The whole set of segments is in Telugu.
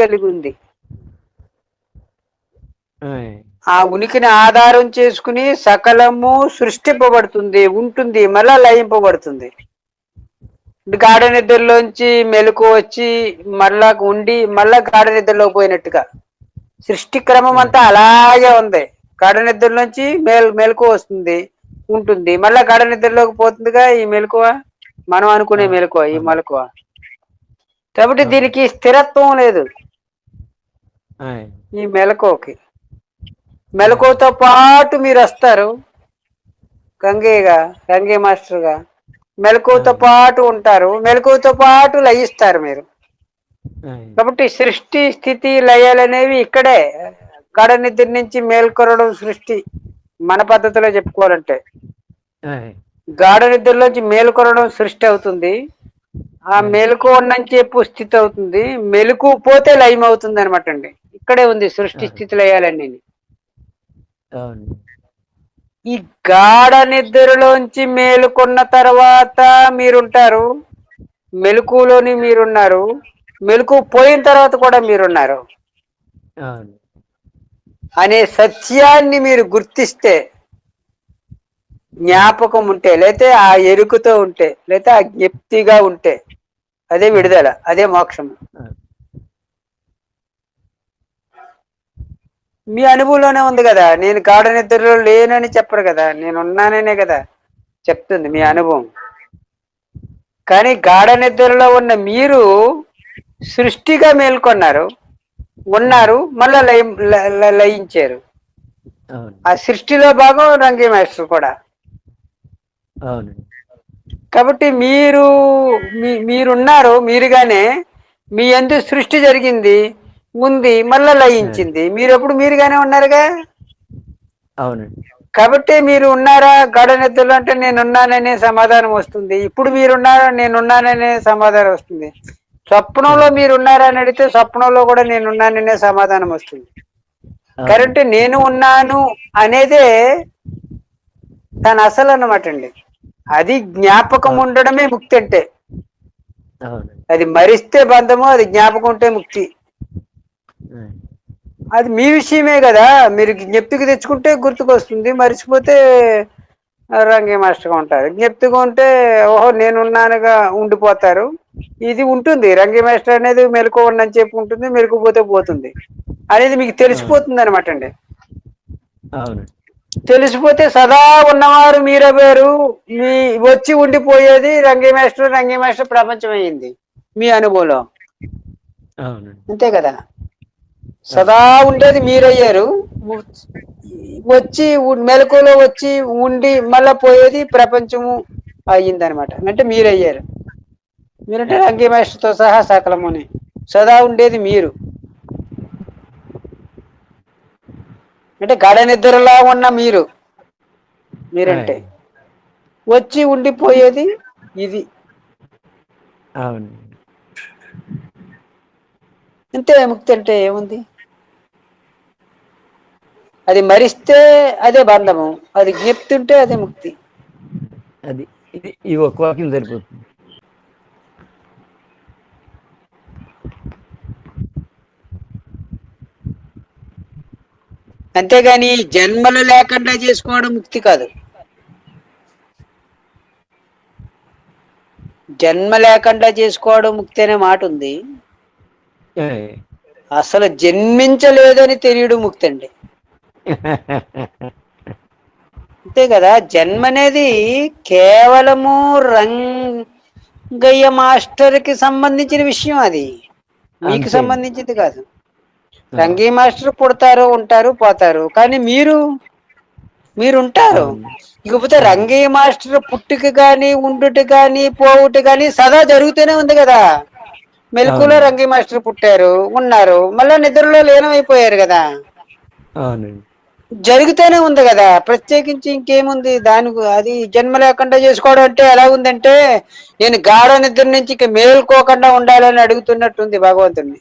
కలిగి ఉంది ఆయ్. ఆ ఉనికిని ఆధారం చేసుకుని సకలము సృష్టింపబడుతుంది ఉంటుంది మళ్ళా లయింపబడుతుంది. గాఢ నిద్రలోంచి మెలకు వచ్చి మళ్ళా ఉండి మళ్ళా గాఢ నిద్రలో పోయినట్టుగా. సృష్టి క్రమం అంతా అలాగే ఉంది. గాఢ నిద్రలోంచి మేల్ మెలకు వస్తుంది ఉంటుంది. మళ్ళా గాఢ నిద్రలోకి పోతుందిగా ఈ మెలకువ? మనం అనుకునే మెలకువ ఈ మెలకువ. కాబట్టి దీనికి స్థిరత్వం లేదు. ఈ మెలకువకి. మెలకువతో పాటు మీరు వస్తారు. గంగయ్యగా గంగయ్య మాస్టర్గా. మెలకువతో పాటు ఉంటారు. మెలకువతో పాటు లయిస్తారు మీరు. కాబట్టి సృష్టి స్థితి లయాలు అనేవి ఇక్కడే. గడ నిద్ర నుంచి మేల్కొనడం సృష్టి. మన పద్ధతిలో చెప్పుకోవాలంటే. గాఢ నిద్రలోంచి మేలుకొనడం సృష్టి అవుతుంది. ఆ మెలకు నుంచి స్థితి అవుతుంది. మెలకు పోతే లయం అవుతుంది అనమాట అండి. ఇక్కడే ఉంది సృష్టి స్థితి లయాలన్నీ ఈ గాఢ నిద్రలోంచి మేలుకున్న తర్వాత మీరుంటారు. మెలకులోని మీరున్నారు. మెలకు పోయిన తర్వాత కూడా మీరున్నారు. అనే సత్యాన్ని మీరు గుర్తిస్తే జ్ఞాపకం ఉంటే లేతే ఆ ఎరుకుతో ఉంటే లేతే ఆ జ్ఞప్తిగా ఉంటే అదే విడుదల అదే మోక్షం మీ అనుభవంలోనే ఉంది కదా. నేను గాఢ నిద్రలో లేనని చెప్పరు కదా. నేను ఉన్నాననే కదా చెప్తుంది మీ అనుభవం. కానీ గాఢ నిద్రలో ఉన్న మీరు సృష్టిగా మేల్కొన్నారు. ఉన్నారు మళ్ళా లయం లయించారు. ఆ సృష్టిలో భాగం రంగి మాస్టర్ కూడా. అవును. కాబట్టి మీరు మీరున్నారు మీరుగానే మీ ఎందు సృష్టి జరిగింది. ఉంది మళ్ళా లయించింది. మీరు ఎప్పుడు మీరుగానే ఉన్నారుగా? అవునండి. కాబట్టి మీరు ఉన్నారా? గడ నిద్రలో అంటే నేనున్నాననే సమాధానం వస్తుంది. ఇప్పుడు మీరున్నారా? నేనున్నాననే సమాధానం వస్తుంది. స్వప్నంలో మీరు ఉన్నారా అని అడిగితే స్వప్నంలో కూడా నేనున్నాననే సమాధానం వస్తుంది. కరెంట్ నేను ఉన్నాను అనేదే తన అసలు అన్నమాట అండి. అది జ్ఞాపకం ఉండడమే ముక్తి అంటే. అది మరిస్తే బంధము అది జ్ఞాపకం ఉంటే ముక్తి. అది మీ విషయమే కదా. మీరు జ్ఞప్తికి తెచ్చుకుంటే గుర్తుకొస్తుంది. మర్చిపోతే రంగే మాస్టర్గా ఉంటారు. జ్ఞప్తిగా ఉంటే ఓహో నేనున్నానుగా ఉండిపోతారు. ఇది ఉంటుంది. రంగే మాస్టర్ అనేది మెలకు ఉన్నని చెప్పి ఉంటుంది. మెలకుపోతే పోతుంది. అనేది మీకు తెలిసిపోతుంది అనమాట అండి తెలిసిపోతే సదా ఉన్నవారు మీరే వేరు మీ వచ్చి ఉండిపోయేది రంగే మాస్టర్. రంగే మాస్టర్ ప్రపంచం అయ్యింది మీ అనుభవంలో. అంతే కదా. సదా ఉండేది మీరయ్యారు. వచ్చి మెలకువలో వచ్చి ఉండి మళ్ళా పోయేది ప్రపంచము అయ్యింది అనమాట అంటే మీరయ్యారు. మీరంటే రంగి మాస్టర్తో సహా సకలముని. సదా ఉండేది మీరు. అంటే గడ నిద్రలా ఉన్న మీరు. మీరంటే. వచ్చి ఉండిపోయేది ఇది. అవును. అంతే ముక్తి అంటే ఏముంది? అది మరిస్తే అదే బంధము అది జ్ఞప్తి ఉంటే అదే ముక్తి. అది ఇది ఈ ఒక్క వాక్యం సరిపోతుంది. అంతేగాని జన్మలు లేకుండా చేసుకోవడం ముక్తి కాదు. జన్మ లేకుండా చేసుకోవడం ముక్తి అనే మాట ఉంది. అసలు జన్మించలేదని తెలియడం ముక్తి అండి. అంతే కదా జన్మ అనేది కేవలము రంగయ్య మాస్టర్కి సంబంధించిన విషయం అది. మీకు. సంబంధించింది కాదు. రంగయ్య మాస్టర్ పుడతారు ఉంటారు పోతారు. కానీ మీరు మీరు ఉంటారు. ఇకపోతే రంగయ్య మాస్టర్ పుట్టుక గాని ఉండుట గాని పోవుట గాని సదా జరుగుతూనే ఉంది కదా. మెలకులో. రంగయ్య మాస్టర్ పుట్టారు ఉన్నారు. మళ్ళా నిద్రలో లీనమైపోయారు కదా. అవునండి. జరుగుతూనే ఉంది కదా. ప్రత్యేకించి ఇంకేముంది? దాని అది జన్మ లేకుండా చేసుకోవడం అంటే ఎలా ఉందంటే నేను గాఢ నిద్ర నుంచి ఇక మేల్కోకుండా ఉండాలని అడుగుతున్నట్టుంది భగవంతుడిని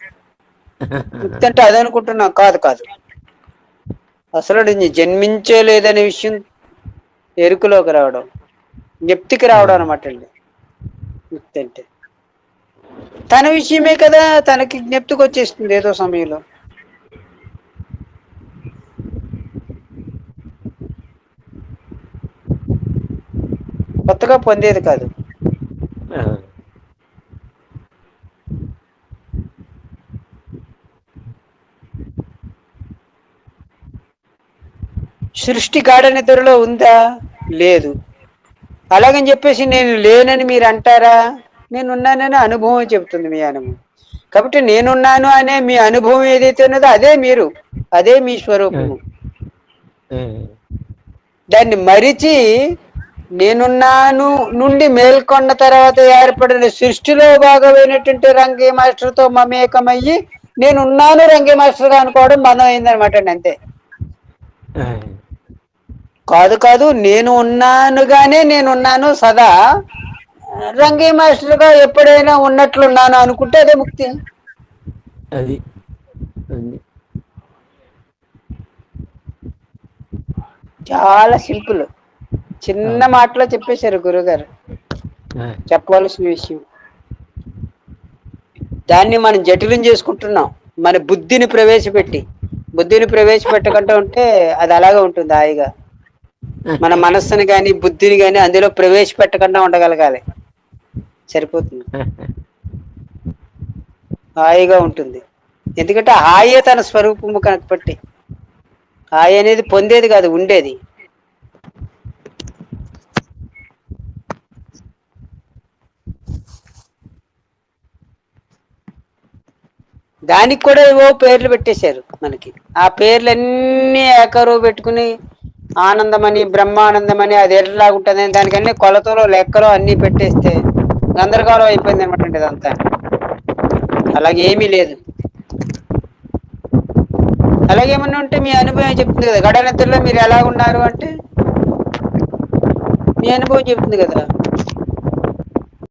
అంటే అది అనుకుంటున్నా. కాదు కాదు. అసలు నేను జన్మించలేదనే విషయం ఎరుకులోకి రావడం జ్ఞప్తికి రావడం అనమాట అండి. అంటే తన విషయమే కదా తనకి జ్ఞప్తికి వచ్చేస్తుంది ఏదో సమయంలో. కొత్తగా పొందేది కాదు. సృష్టి గాఢ నిద్రలో ఉందా? లేదు. అలాగని చెప్పేసి నేను లేనని మీరు అంటారా? నేనున్నానని అనుభవం చెబుతుంది మీ అనుభవం. కాబట్టి నేనున్నాను అనే మీ అనుభవం ఏదైతే ఉన్నదో అదే మీరు. అదే మీ స్వరూపము. దాన్ని మరిచి నేనున్నాను నుండి మేల్కొన్న తర్వాత ఏర్పడిన సృష్టిలో భాగమైనటువంటి రంగే మాస్టర్తో మమేకమయ్యి నేనున్నాను రంగే మాస్టర్గా అనుకోవడం మనం అయిందనమాట అండి అంతే. కాదు కాదు నేను ఉన్నానుగానే నేనున్నాను సదా. రంగే మాస్టర్గా ఎప్పుడైనా ఉన్నట్లున్నాను అనుకుంటే అదే ముక్తి. అది. చాలా సింపుల్. చిన్న మాటలో చెప్పేశారు గురుగారు. చెప్పవలసిన విషయం. దాన్ని మనం జటిలం చేసుకుంటున్నాం. మన బుద్ధిని ప్రవేశపెట్టి బుద్ధిని ప్రవేశపెట్టకుండా ఉంటే అది అలాగే ఉంటుంది హాయిగా. మన మనస్సుని కానీ బుద్ధిని కానీ అందులో ప్రవేశపెట్టకుండా ఉండగలగాలి. సరిపోతుంది. హాయిగా ఉంటుంది. ఎందుకంటే హాయే తన స్వరూపము కనపట్టి హాయి అనేది పొందేది కాదు ఉండేది. దానికి కూడా ఏవో పేర్లు పెట్టేశారు మనకి. ఆ పేర్లన్నీ ఏకరువు పెట్టుకుని ఆనందమని బ్రహ్మానందమని అది ఎట్లాగుంటుంది అని దానికన్నీ కొలతలో లెక్కలో అన్ని పెట్టేస్తే గందరగోళం అయిపోయింది అనమాట ఇదంతా. అలాగే ఏమీ లేదు. అలాగేమన్నా ఉంటే మీ అనుభవం చెప్తుంది కదా. గడనిద్రలో మీరు ఎలా ఉన్నారు అంటే మీ అనుభవం చెప్తుంది కదా.